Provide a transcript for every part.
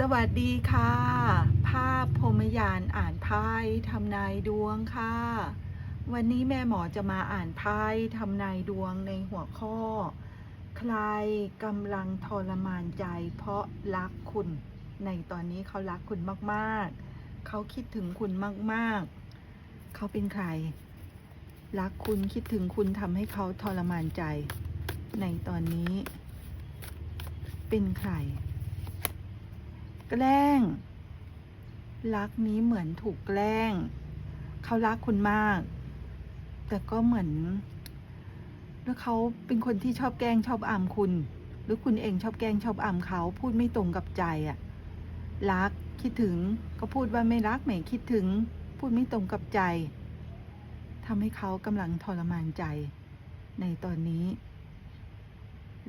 สวัสดีค่ะ ภาพพรมยานอ่านไพ่ทำนายดวงค่ะ วันนี้แม่หมอจะมาอ่านไพ่ทำนายดวงในหัวข้อ ใครกำลังทรมานใจเพราะรักคุณ ในตอนนี้เขารักคุณมากๆ เขาคิดถึงคุณมากๆ เขาเป็นใคร รักคุณคิดถึงคุณทำให้เขาทรมานใจ ในตอนนี้ เป็นใคร ล้ง รักนี้เหมือนถูกแกล้ง เขารักคุณมาก แต่ก็เหมือน แล้วเขาเป็นคนที่ชอบแกล้งชอบอามคุณ หรือคุณเองชอบแกล้งชอบอามเขาพูดไม่ตรงกับใจอะรักคิดถึงก็พูดว่าไม่รักไม่คิดถึง พูดไม่ตรงกับใจทำให้เขากำลังทรมานใจ ในตอนนี้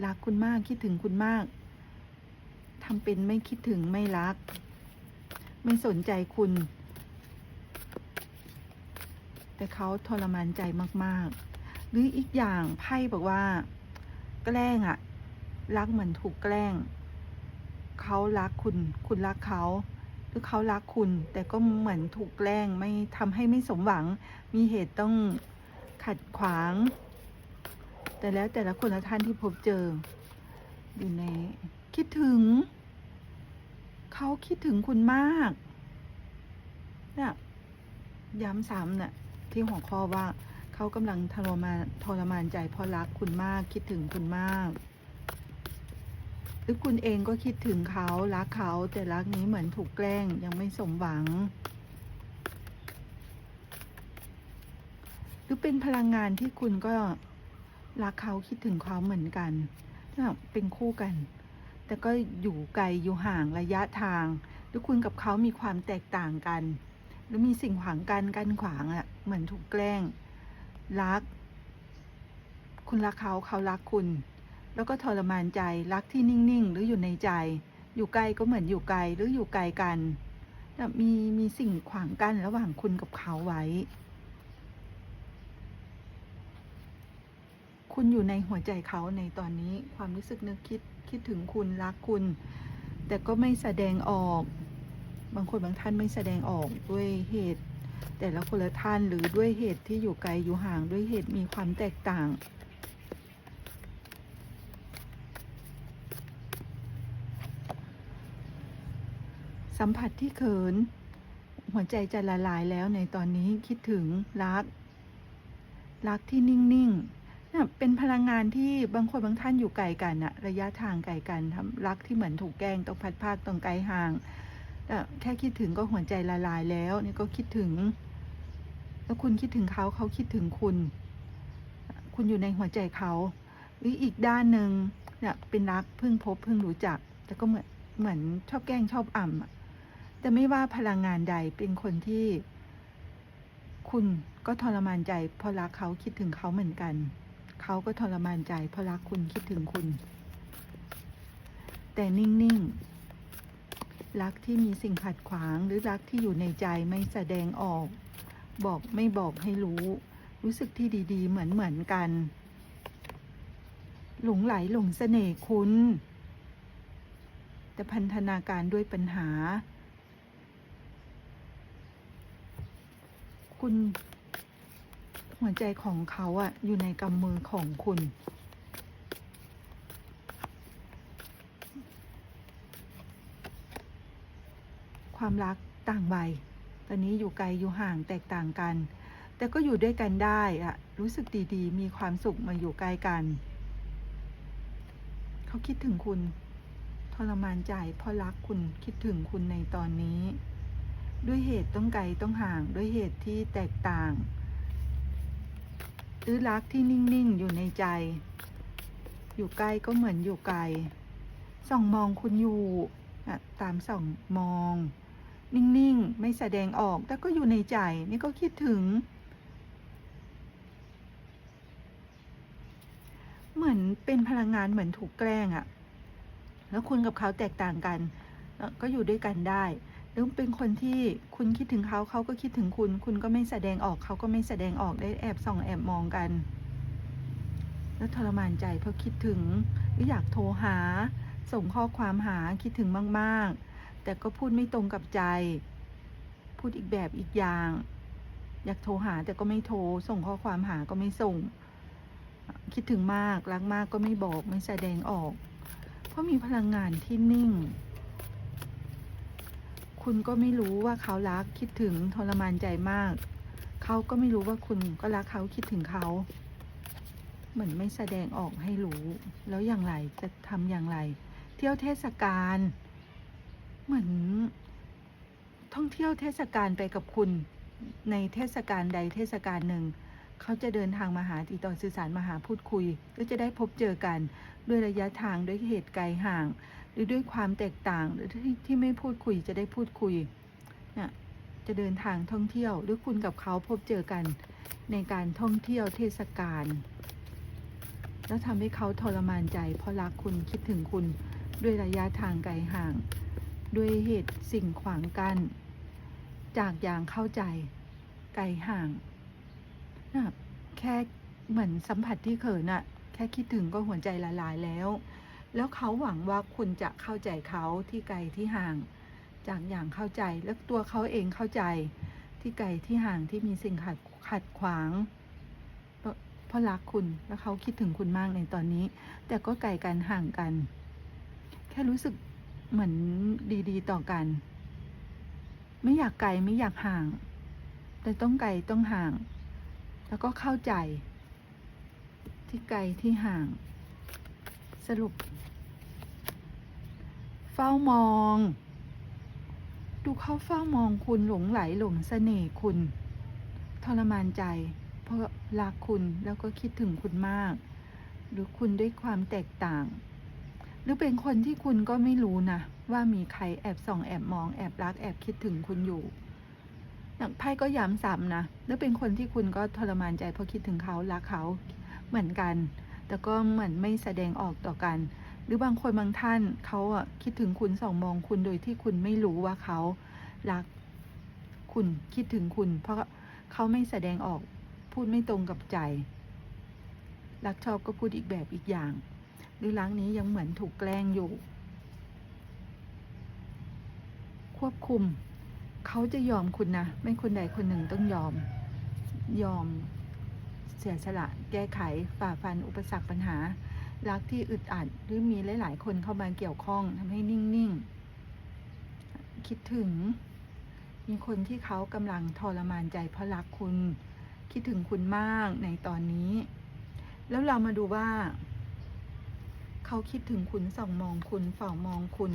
รักคุณมากคิดถึงคุณมาก ทำเป็นไม่คิดถึงไม่รัก ไม่สนใจคุณ แต่เขาทรมานใจมาก ๆ หรืออีกอย่างไพ่บอกว่า แกล้งอะรักเหมือนถูกแกล้ง เขารักคุณ คุณรักเขาหรือเขารักคุณ แต่ก็เหมือนถูกแกล้งไม่ทำให้ไม่สมหวัง มีเหตุต้องขัดขวาง แต่แล้วแต่ละคนละท่านที่พบเจออยู่ในคิดถึง เขาคิดถึงคุณมากเนี่ยย้ำซ้ำเนี่ยที่หัวข้อว่าเขากำลังทรมานทรมานใจเพราะรักคุณมากคิดถึงคุณมาก หรือคุณเองก็คิดถึงเขารักเขาแต่รักนี้เหมือนถูกแกล้งยังไม่สมหวัง หรือเป็นพลังงานที่คุณก็รักเขาคิดถึงเขาเหมือนกันเนี่ยเป็นคู่กัน แต่ก็อยู่ไกลอยู่ห่างระยะทาง หรือคุณกับเขามีความแตกต่างกัน หรือมีสิ่งขวางกันกันขวางอะ่ะเหมือนถูกแกล้ง รัก คุณรักเขาเขารักคุณ แล้วก็ทรมานใจรักที่นิ่งๆ หรืออยู่ในใจ อยู่ไกลก็เหมือนอยู่ไกลหรืออยู่ไกลกันแต่มีมีสิ่งขวางกั้นระหว่างคุณกับเขาไว้ คุณอยู่ในหัวใจเขาในตอนนี้ความรู้สึกนึกคิดคิดถึงคุณรักคุณ แต่ก็ไม่แสดงออก บางคนบางท่านไม่แสดงออกด้วยเหตุ แต่ละคนละท่านหรือด้วยเหตุที่อยู่ไกลอยู่ห่างด้วยเหตุมีความแตกต่างสัมผัสที่เขิน หัวใจจะละลายแล้วในตอนนี้คิดถึงรัก รักที่นิ่ง ๆ เป็นพลังงานที่บางคนบางท่านอยู่ไกลกันอะระยะทางไกลกันทำรักที่เหมือนถูกแกล้งต้องพัดภาคต้องไกลห่างแต่แค่คิดถึงก็หัวใจละลายแล้ว นี่ก็คิดถึง แล้วคุณคิดถึงเขาเขาคิดถึงคุณ คุณอยู่ในหัวใจเขาหรืออีกด้านหนึ่งเนี่ยเป็นรักเพิ่งพบเพิ่งรู้จัก แต่ก็เหมือนเหมือนชอบแกล้งชอบอ่ำอะแต่ไม่ว่าพลังงานใดเป็นคนที่ คุณก็ทรมานใจเพราะรักเขาคิดถึงเขาเหมือนกัน เขาก็ทรมานใจเพราะรักคุณคิดถึงคุณ แต่นิ่ง ๆ รักที่มีสิ่งขัดขวางหรือรักที่อยู่ในใจไม่แสดงออก บอกไม่บอกให้รู้ รู้สึกที่ดี ๆ เหมือนเหมือนกัน หลงไหลหลงเสน่ห์คุณ แต่พันธนาการด้วยปัญหา คุณ หัวใจของเขาอะอยู่ในกำมือของคุณ ความรักต่างวัยตอนนี้อยู่ไกลอยู่ห่างแตกต่างกัน แต่ก็อยู่ด้วยกันได้อะรู้สึกดีๆ มีความสุขมาอยู่ใกล้กัน เขาคิดถึงคุณ ทรมานใจเพราะรักคุณคิดถึงคุณในตอนนี้ ด้วยเหตุต้องไกลต้องห่างด้วยเหตุที่แตกต่าง หรือรักที่นิ่ง ๆ อยู่ในใจ อยู่ใกล้ก็เหมือนอยู่ไกล ส่องมองคุณอยู่อะตามส่องมอง นิ่ง ๆ ไม่แสดงออก แต่ก็อยู่ในใจ นี่ก็คิดถึง เหมือนเป็นพลังงานเหมือนถูกแกล้งอะแล้วคุณกับเขาแตกต่างกัน ก็อยู่ด้วยกันได้ หรือเป็นคนที่คุณคิดถึงเขาเขาก็คิดถึงคุณ คุณก็ไม่แสดงออกเขาก็ไม่แสดงออกได้แอบส่องแอบมองกัน แล้วทรมานใจเพราะคิดถึงหรืออยากโทรหา ส่งข้อความหาคิดถึงมากๆ แต่ก็พูดไม่ตรงกับใจ พูดอีกแบบอีกอย่าง อยากโทรหาแต่ก็ไม่โทร ส่งข้อความหาก็ไม่ส่ง คิดถึงมากรักมากก็ไม่บอกไม่แสดงออก เพราะมีพลังงานที่นิ่ง คุณก็ไม่รู้ว่าเขารักคิดถึงทรมานใจมาก เขาก็ไม่รู้ว่าคุณก็รักเขาคิดถึงเขา เหมือนไม่แสดงออกให้รู้ แล้วอย่างไรจะทำอย่างไร เที่ยวเทศกาลเหมือน ท่องเที่ยวเทศกาลไปกับคุณ ในเทศกาลใดเทศกาลหนึ่งเขาจะเดินทางมาหาติดต่อสื่อสารมาหาพูดคุย ก็จะได้พบเจอกัน ด้วยระยะทางด้วยเหตุไกลห่าง หรือด้วยความแตกต่างหรือที่ที่ไม่พูดคุยจะได้พูดคุยนี่ยจะเดินทางท่องเที่ยว หรือคุณกับเขาพบเจอกันในการท่องเที่ยวเทศกาลแล้วทำให้เขาทรมานใจ เพราะรักคุณคิดถึงคุณด้วยระยะทางไกลห่าง ด้วยเหตุสิ่งขวางกัน้นจากอย่างเข้าใจไกลห่างนะแค่เหมือนสัมผัสที่เขินอะแค่คิดถึงก็หัวใจละลายแล้ว แล้วเขาหวังว่าคุณจะเข้าใจเขาที่ไกลที่ห่าง จากอย่างเข้าใจแล้วตัวเขาเองเข้าใจ ที่ไกลที่ห่างที่มีสิ่งขัดขัดขวางเพราะเพราะรักคุณแล้วเขาคิดถึงคุณมากในตอนนี้ แต่ก็ไกลกันห่างกัน แค่รู้สึกเหมือนดีๆ ต่อกัน ไม่อยากไกลไม่อยากห่าง แต่ต้องไกลต้องห่าง แล้วก็เข้าใจ ที่ไกลที่ห่าง สรุป เฝ้ามอง ดูเขาเฝ้ามองคุณหลงไหลหลงเสน่ห์คุณ ทรมานใจ เพราะรักคุณแล้วก็คิดถึงคุณมาก หรือคุณด้วยความแตกต่าง หรือเป็นคนที่คุณก็ไม่รู้นะ ว่ามีใครแอบส่องแอบมองแอบรักแอบคิดถึงคุณอยู่อย่างไพ่ก็ย้ำซ้ำนะหรือเป็นคนที่คุณก็ทรมานใจเพราะคิดถึงเขารักเขาเหมือนกัน แต่ก็เหมือนไม่แสดงออกต่อกัน หรือบางคนบางท่านเขาอะคิดถึงคุณสองมองคุณโดยที่คุณไม่รู้ว่าเขารักคุณคิดถึงคุณ เพราะเขาไม่แสดงออกพูดไม่ตรงกับใจ รักชอบก็พูดอีกแบบอีกอย่าง หรือรักนี้ยังเหมือนถูกแกล้งอยู่ ควบคุม เขาจะยอมคุณนะ ไม่คนใดคนหนึ่งต้องยอม ยอมเสียสละ แก้ไขฝ่าฟันอุปสรรคปัญหา รักที่อึดอัดหรือมีหลาย ๆ คนเข้ามาเกี่ยวข้องทำให้นิ่ง ๆ คิดถึง มีคนที่เขากำลังทรมานใจเพราะรักคุณ คิดถึงคุณมากในตอนนี้ แล้วเรามาดูว่า เขาคิดถึงคุณส่องมองคุณเฝ้ามองคุณ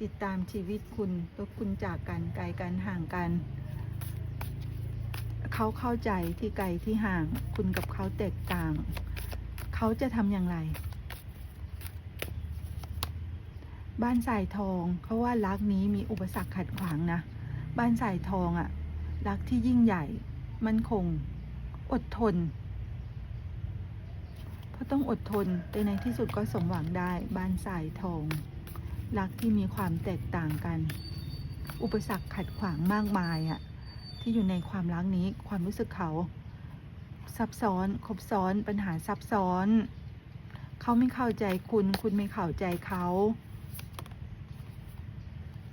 ติดตามชีวิตคุณแล้วคุณจากกันไกลกันห่างกันเขาเข้าใจที่ไกลที่ห่างคุณกับเขาแตกต่าง เขาจะทำอย่างไร บ้านสายทองเขาว่ารักนี้มีอุปสรรคขัดขวางนะ บ้านสายทองอะรักที่ยิ่งใหญ่ มันคง อดทน เพราะต้องอดทนแต่ในที่สุดก็สมหวังได้ บ้านสายทอง รักที่มีความแตกต่างกัน อุปสรรคขัดขวางมากมายอะที่อยู่ในความรักนี้ความรู้สึกเขา ซับซ้อนครบซ้อนปัญหาซับซ้อน เขาไม่เข้าใจคุณ คุณไม่เข้าใจเขา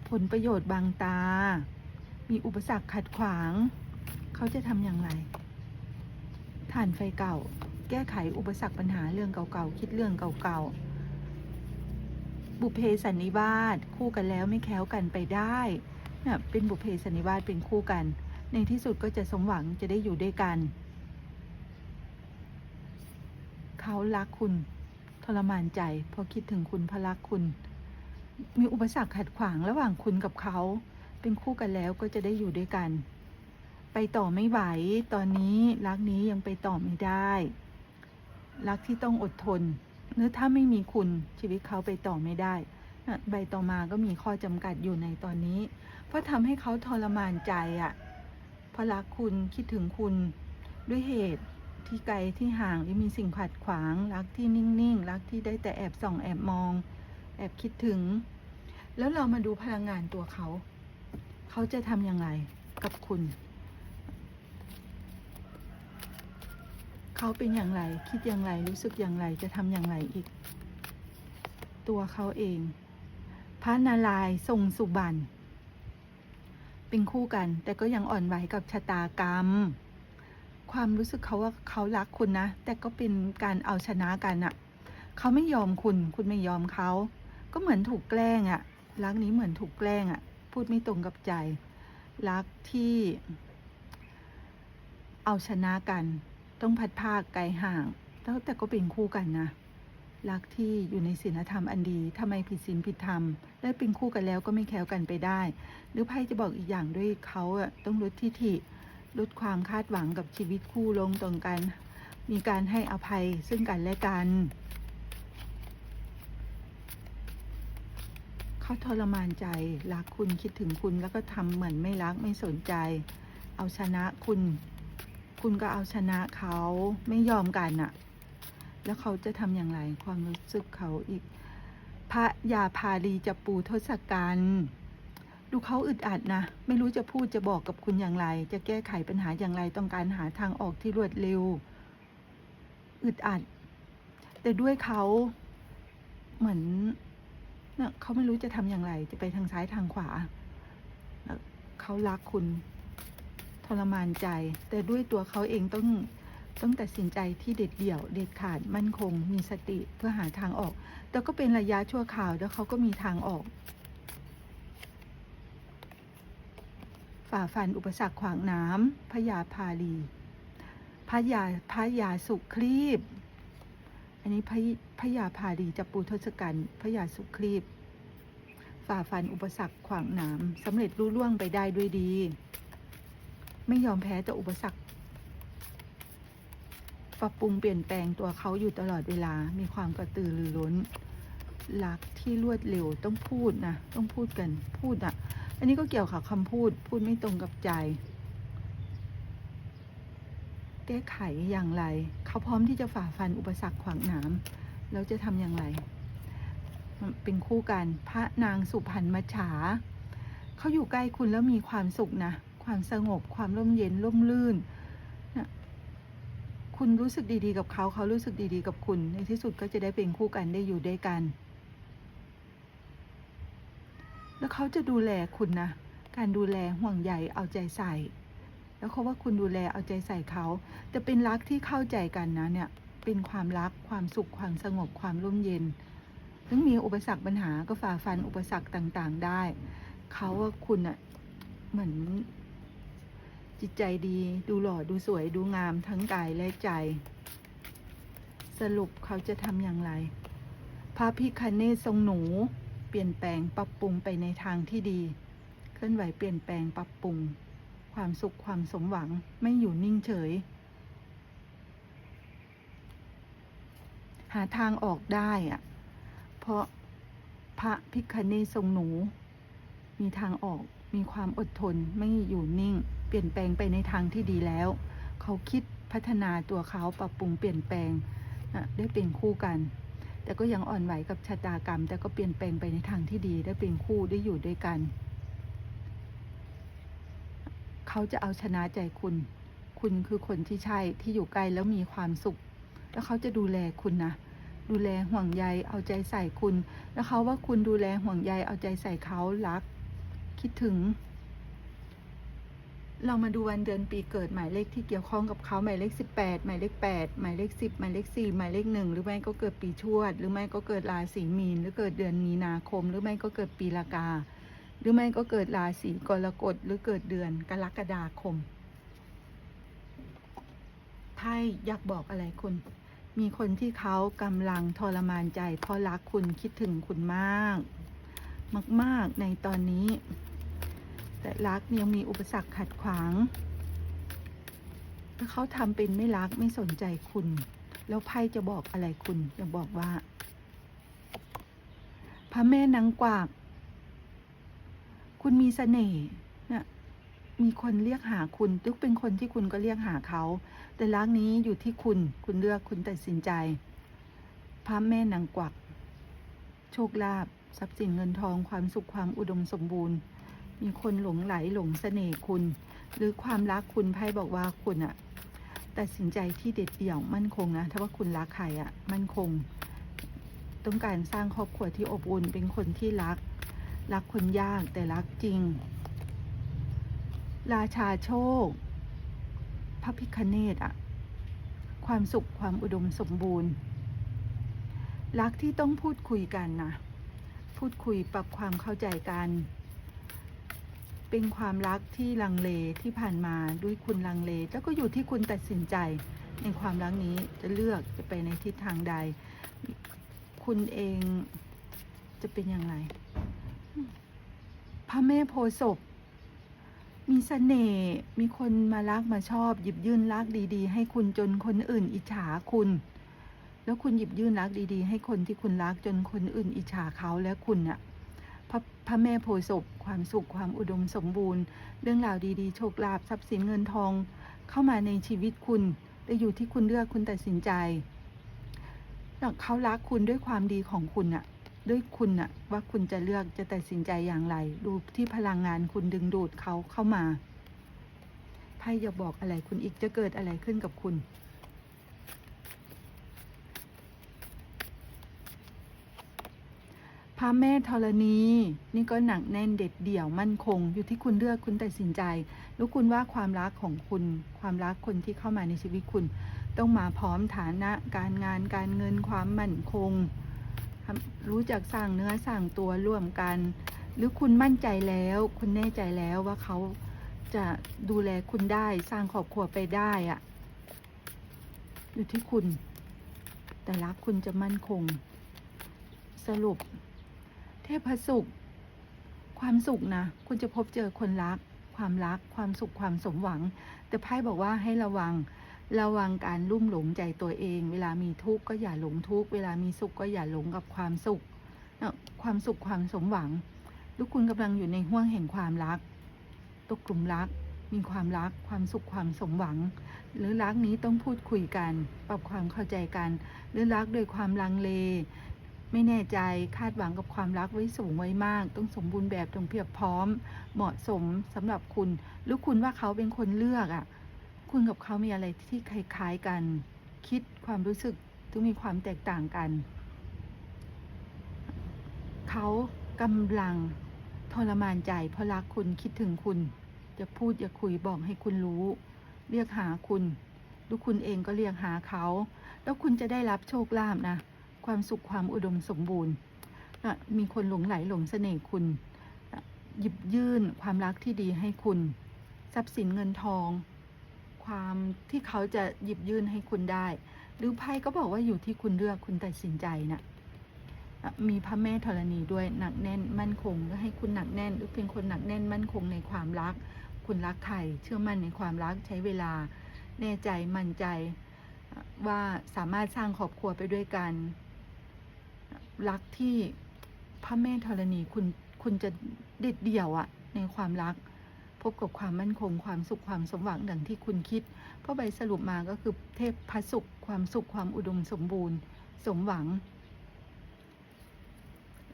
ผลประโยชน์บางตา มีอุปสรรคขัดขวาง เขาจะทำอย่างไรฐานไฟเก่า แก้ไขอุปสรรคปัญหาเรื่องเก่าๆ คิดเรื่องเก่าๆ บุเพสันนิวาสคู่กันแล้วไม่แค้วกันไปได้เนี่ยเป็นบุเพสันนิวาสเป็นคู่กัน ในที่สุดก็จะสมหวังจะได้อยู่ด้วยกัน เขารักคุณ ทรมานใจเพราะคิดถึงคุณพระรักคุณ มีอุปสรรคขัดขวางระหว่างคุณกับเขา เป็นคู่กันแล้วก็จะได้อยู่ด้วยกัน ไปต่อไม่ไหว ตอนนี้รักนี้ยังไปต่อไม่ได้ รักที่ต้องอดทนเนื้อถ้าไม่มีคุณชีวิตเขาไปต่อไม่ได้ใบต่อมาก็มีข้อจำกัดอยู่ในตอนนี้ เพราะทำให้เขาทรมานใจอะ่ะเพราะรักคุณคิดถึงคุณด้วยเหตุ ที่ไกลที่ห่างที่มีสิ่งขัดขวาง รักที่นิ่ง ๆ รักที่ได้แต่แอบส่องแอบมอง แอบคิดถึง แล้วเรามาดูพลังงานตัวเขา เขาจะทำอย่างไรกับคุณ เขาเป็นอย่างไร คิดอย่างไร รู้สึกอย่างไรจะทำอย่างไรอีก ตัวเขาเอง พระนารายณ์ทรงสุบรรณเป็นคู่กัน แต่ก็ยังอ่อนไหวกับชะตากรรม ความรู้สึกเขาว่าเขารักคุณนะ แต่ก็เป็นการเอาชนะกันอะเขาไม่ยอมคุณ คุณไม่ยอมเขา ก็เหมือนถูกแกล้งอะรักนี้เหมือนถูกแกล้งอะพูดไม่ตรงกับใจ รักที่ เอาชนะกัน ต้องพัดภาคไกลห่างแล้วแต่ก็เป็นคู่กันนะรักที่อยู่ในศีลธรรมอันดีทำไมผิดศีลผิดธรรม และเป็นคู่กันแล้วก็ไม่แคล้วกันไปได้ หรือไพ่จะบอกอีกอย่างด้วยเขาอะต้องลดทิฐิ ลดความคาดหวังกับชีวิตคู่ลงตรงกัน มีการให้อภัยซึ่งกันและกันเขาทรมานใจรักคุณคิดถึงคุณแล้วก็ทำเหมือนไม่รักไม่สนใจ เอาชนะคุณ คุณก็เอาชนะเขาไม่ยอมกันอะแล้วเขาจะทำอย่างไรความรู้สึกเขาอีกพระยาพาลีจะปูทศกัณฐ์ ดูเขาอึดอัดนะ ไม่รู้จะพูดจะบอกกับคุณอย่างไร จะแก้ไขปัญหาอย่างไรต้องการหาทางออกที่รวดเร็ว อึดอัด แต่ด้วยเขาเหมือนเนะเขาไม่รู้จะทำอย่างไร จะไปทางซ้ายทางขวา เขารักคุณทรมานใจ แต่ด้วยตัวเขาเองต้องต้องตัดสินใจที่เด็ดเดี่ยว เด็ดขาดมั่นคง มีสติเพื่อหาทางออก แต่ก็เป็นระยะชั่วคราวแล้วเขาก็มีทางออก ฝ่าฟันอุปสรรคขวางน้ำพยาพาลีพยาพยาสุครีบ อันนี้พยพยาพาลีจะปูทศกัณฐ์พยาสุครีบ ฝ่าฟันอุปสรรคขวางน้ำสำเร็จรุ่ล่วงไปได้ด้วยดี ไม่ยอมแพ้ต่ออุปสรรคปรับปรุงเปลี่ยนแปลงตัวเขาอยู่ตลอดเวลา มีความกระตือรือร้นรักที่รวดเร็วต้องพูดนะ ต้องพูดกัน พูดอะ อันนี้ก็เกี่ยวกับคำพูดพูดไม่ตรงกับใจ แก้ไขอย่างไร เขาพร้อมที่จะฝ่าฟันอุปสรรคขวางหนามแล้วจะทำอย่างไรเป็นคู่กันพระนางสุพรรณมัจฉาเขาอยู่ใกล้คุณแล้วมีความสุขนะ ความสงบความร่มเย็นร่มรื่นนะคุณรู้สึกดีๆ กับเขาเขารู้สึกดีๆ กับคุณ ในที่สุดก็จะได้เป็นคู่กันได้อยู่ด้วยกัน แล้วเขาจะดูแลคุณนะ การดูแลห่วงใยเอาใจใส่ แล้วเขาว่าคุณดูแลเอาใจใส่เขาแต่เป็นรักที่เข้าใจกันนะเนี่ย เป็นความรัก ความสุข ความสงบ ความร่มเย็น ถึงมีอุปสรรคปัญหาก็ฝ่าฟันอุปสรรคต่าง ๆ ได้ เขาว่าคุณอะเหมือนจิตใจดี ดูหล่อ ดูสวย ดูงามทั้งกายและใจ สรุปเขาจะทำอย่างไร พระพิคเนศทรงหนู ปลี่ยนแปลงปรับปรุงไปในทางที่ดี เคลื่อนไหวเปลี่ยนแปลงปรับปรุง ความสุขความสมหวังไม่อยู่นิ่งเฉย หาทางออกได้อะเพราะพระพิคเนศทรงหนู มีทางออกมีความอดทนไม่อยู่นิ่ง เปลี่ยนแปลงไปในทางที่ดีแล้ว เขาคิดพัฒนาตัวเขาปรับปรุงเปลี่ยนแปลงนะได้เป็นคู่กัน แต่ก็ยังอ่อนไหวกับชะตากรรม แต่ก็เปลี่ยนแปลงไปในทางที่ดีได้เป็นคู่ได้อยู่ด้วยกัน เขาจะเอาชนะใจคุณ คุณคือคนที่ใช่ที่อยู่ใกล้แล้วมีความสุข แล้วเขาจะดูแลคุณนะดูแลห่วงใยเอาใจใส่คุณ แล้วเขาว่าคุณดูแลห่วงใยเอาใจใส่เขารัก คิดถึง เรามาดูวันเดือนปีเกิดหมายเลขที่เกี่ยวข้องกับเขาหมายเลขสิบแปดหมายเลขแปดหมายเลขสิบหมายเลขสี่หมายเลขหนึ่งหรือไม่ก็เกิดปีชวด หรือไม่ก็เกิดราศีมีน หรือเกิดเดือนมีนาคม หรือไม่ก็เกิดปีละกา หรือไม่ก็เกิดราศีกรกฎหรือเกิดเดือนกรกฎาคมไพ่อยากบอกอะไรคุณ มีคนที่เขากำลังทรมานใจเพราะรักคุณคิดถึงคุณมาก มาก ๆในตอนนี้ แต่รักยังมีอุปสรรคขัดขวาง ถ้าเขาทำเป็นไม่รักไม่สนใจคุณ แล้วไพ่จะบอกอะไรคุณจะบอกว่า พระแม่นางกวาก คุณมีเสน่ห์นะมีคนเรียกหาคุณทุกเป็นคนที่คุณก็เรียกหาเขา แต่รักนี้อยู่ที่คุณ คุณเลือกคุณตัดสินใจ พระแม่นางกวัก โชคลาภทรัพย์สินเงินทองความสุขความอุดมสมบูรณ์ มีคนหลงไหลหลงเสน่ห์คุณ หรือความรักคุณไพ่บอกว่าคุณอะตัดสินใจที่เด็ดเดี่ยวมั่นคงนะ ถ้าว่าคุณรักใครอะมั่นคง ต้องการสร้างครอบครัวที่อบอุ่น เป็นคนที่รัก รักคนยากแต่รักจริง ราชาโชค พระพิคเนตอะความสุขความอุดมสมบูรณ์ รักที่ต้องพูดคุยกันนะ พูดคุยปรับความเข้าใจกัน เป็นความรักที่ลังเลที่ผ่านมาด้วยคุณลังเล แล้วก็อยู่ที่คุณตัดสินใจในความรักนี้จะเลือกจะไปในทิศทางใด คุณเองจะเป็นอย่างไรพระแม่โพศพมีเสน่ห์มีคนมารักมาชอบ หยิบยื่นรักดี ๆ ให้คุณจนคนอื่นอิจฉาคุณ แล้วคุณหยิบยื่นรักดี ๆ ให้คนที่คุณรักจนคนอื่นอิจฉาเขาและคุณน่ะ พระพระแม่โพศพความสุขความอุดมสมบูรณ์ เรื่องราวดีๆ โชคลาภทรัพย์สินเงินทอง เข้ามาในชีวิตคุณแต่อยู่ที่คุณเลือกคุณตัดสินใจเขารักคุณด้วยความดีของคุณน่ะด้วยคุณน่ะว่าคุณจะเลือกจะตัดสินใจอย่างไร ดูที่พลังงานคุณดึงดูดเขาเข้ามาไพ่จะบอกอะไรคุณอีกจะเกิดอะไรขึ้นกับคุณ พระแม่ธรณี นี่ก็หนักแน่นเด็ดเดี่ยวมั่นคง อยู่ที่คุณเลือกคุณตัดสินใจ แล้วคุณว่าความรักของคุณ ความรักคนที่เข้ามาในชีวิตคุณ ต้องมาพร้อมฐานะการงานการเงินความมั่นคง รู้จักสร้างเนื้อสร้างตัวร่วมกัน หรือคุณมั่นใจแล้ว คุณแน่ใจแล้วว่าเขาจะดูแลคุณได้สร้างครอบครัวไปได้อะอยู่ที่คุณ แต่รักคุณจะมั่นคง สรุป เทพสุข ความสุขนะคุณจะพบเจอคนรัก ความรัก ความสุขความสมหวัง แต่ไพ่บอกว่าให้ระวัง ระวังการลุ่มหลงใจตัวเอง เวลามีทุกข์ก็อย่าหลงทุกข์เวลามีสุขก็อย่าหลงกับความสุขความสุขความสมหวังลูกคุณกำลังอยู่ในห่วงแห่งความรักตกกลุ่มรัก มีความรัก ความสุขความสมหวัง หรือรักนี้ต้องพูดคุยกัน ปรับความเข้าใจกัน หรือรักโดยความลังเล ไม่แน่ใจคาดหวังกับความรักไว้สูงไว้มาก ต้องสมบูรณ์แบบต้องเพียบพร้อม เหมาะสมสำหรับคุณ หรือคุณว่าเขาเป็นคนเลือกอะ่ะ คุณกับเขามีอะไรที่คล้าย ๆกัน คิดความรู้สึกต้องมีความแตกต่างกัน เขากำลังทรมานใจเพราะรักคุณคิดถึงคุณจะพูดจะคุยบอกให้คุณรู้ เรียกหาคุณลูกคุณเองก็เรียกหาเขา แล้วคุณจะได้รับโชคลาภนะ ความสุขความอุดมสมบูรณ์มีคนหลงไหลหลงเสน่ห์คุณ หยิบยื่นความรักที่ดีให้คุณ ทรัพย์สินเงินทอง ความที่เขาจะหยิบยื่นให้คุณได้ หรือไพ่ก็บอกว่าอยู่ที่คุณเลือกคุณตัดสินใจนะ่ะมีพระแม่ธรณีด้วยหนักแน่นมั่นคงก็ให้คุณหนักแน่นหรือเป็นคนหนักแน่นมั่นคงในความรัก คุณรักใครเชื่อมั่นในความรักใช้เวลา แน่ใจมั่นใจว่าสามารถสร้างครอบครัวไปด้วยกัน รักที่พระแม่ธรณีคุณคุณจะเด็ดเดี่ยวอะในความรัก พบกับความมั่นคง ความสุขความสมหวังดังที่คุณคิดเพราะใบสรุปมาก็คือเทพพระสุข ความสุขความอุดมสมบูรณ์ สมหวัง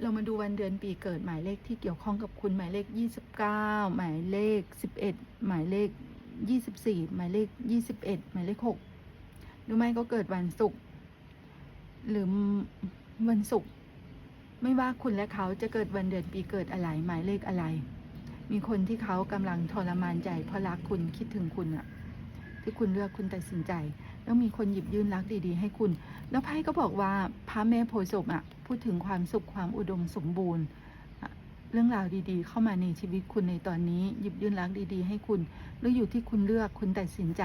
เรามาดูวันเดือนปีเกิดหมายเลขที่เกี่ยวข้องกับคุณหมายเลข 29 หมายเลข 11 หมายเลข 24 หมายเลข 21 หมายเลข 6 หรือไม่ก็เกิดวันศุกร์หรือ วันศุกร์ไม่ว่าคุณและเขาจะเกิดวันเดือนปีเกิดอะไรหมายเลขอะไร มีคนที่เขากำลังทรมานใจเพราะรักคุณคิดถึงคุณอะที่คุณเลือกคุณตัดสินใจ แล้วมีคนหยิบยื่นรักดีๆ ให้คุณ แล้วไพ่ก็บอกว่าพระแม่โพศพอะพูดถึงความสุขความอุดมสมบูรณ์เรื่องราวดีๆ เข้ามาในชีวิตคุณในตอนนี้หยิบยื่นรักดีๆ ให้คุณแล้วอยู่ที่คุณเลือกคุณตัดสินใจ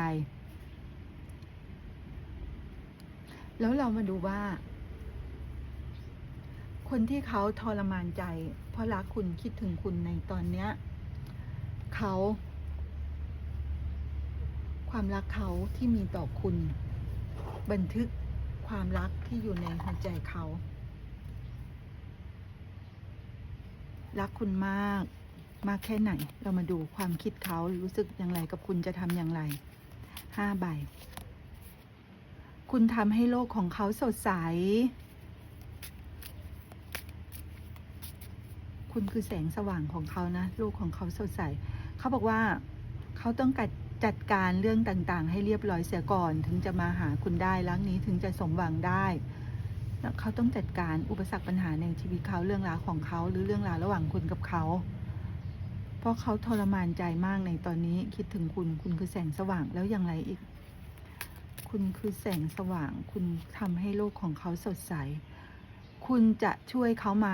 แล้วเรามาดูว่า คนที่เขาทรมานใจ เพราะรักคุณคิดถึงคุณในตอนเนี้ยเขา ความรักเขาที่มีต่อคุณ บันทึกความรักที่อยู่ในหัวใจเขา รักคุณมากมากแค่ไหน เรามาดูความคิดเขารู้สึกอย่างไรกับคุณจะทำอย่างไรห้าใบ คุณทำให้โลกของเขาสดใส คุณคือแสงสว่างของเขานะโลกของเขาสดใสเขาบอกว่าเขาต้องกัดจัดการเรื่องต่างๆ ให้เรียบร้อยเสียก่อนถึงจะมาหาคุณได้รักนี้ถึงจะสมหวังได้เขาต้องจัดการอุปสรรคปัญหาในชีวิตเขาเรื่องราวของเขาหรือเรื่องราวระหว่างคุณกับเขา เพราะเขาทรมานใจมากในตอนนี้คิดถึงคุณคุณคือแสงสว่างแล้วอย่างไรอีก คุณคือแสงสว่าง คุณทำให้โลกของเขาสดใส คุณจะช่วยเขาไหม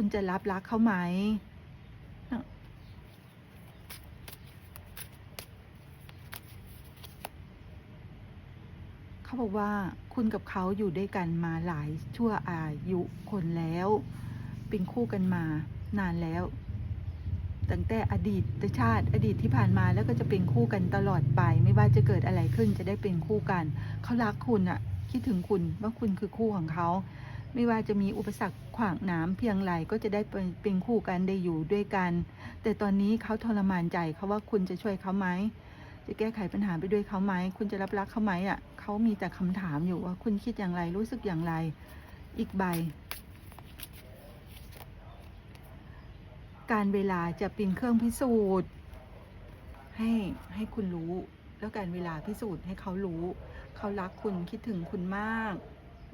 คุณจะรับรักเขาไหมเขาบอกว่าคุณกับเขาอยู่ด้วยกันมาหลายชั่วอายุคนแล้ว เป็นคู่กันมานานแล้ว ตั้งแต่อดีตชาติอดีตที่ผ่านมาแล้วก็จะเป็นคู่กันตลอดไป ไม่ว่าจะเกิดอะไรขึ้นจะได้เป็นคู่กัน เขารักคุณอะคิดถึงคุณว่าคุณคือคู่ของเขา ไม่ว่าจะมีอุปสรรคขวางหน้ำเพียงไรก็จะได้เป็นคู่กันได้อยู่ด้วยกัน แต่ตอนนี้เขาทรมานใจเขาว่าคุณจะช่วยเขาไหมจะแก้ไขปัญหาไปด้วยเขาไหม คุณจะรับรักเขาไหมอะเขามีแต่คำถามอยู่ว่าคุณคิดอย่างไรรู้สึกอย่างไร อีกใบ การเวลาจะเป็นเครื่องพิสูจน์ ให้ให้คุณรู้ แล้วการเวลาพิสูจน์ให้เขารู้ เขารักคุณคิดถึงคุณมาก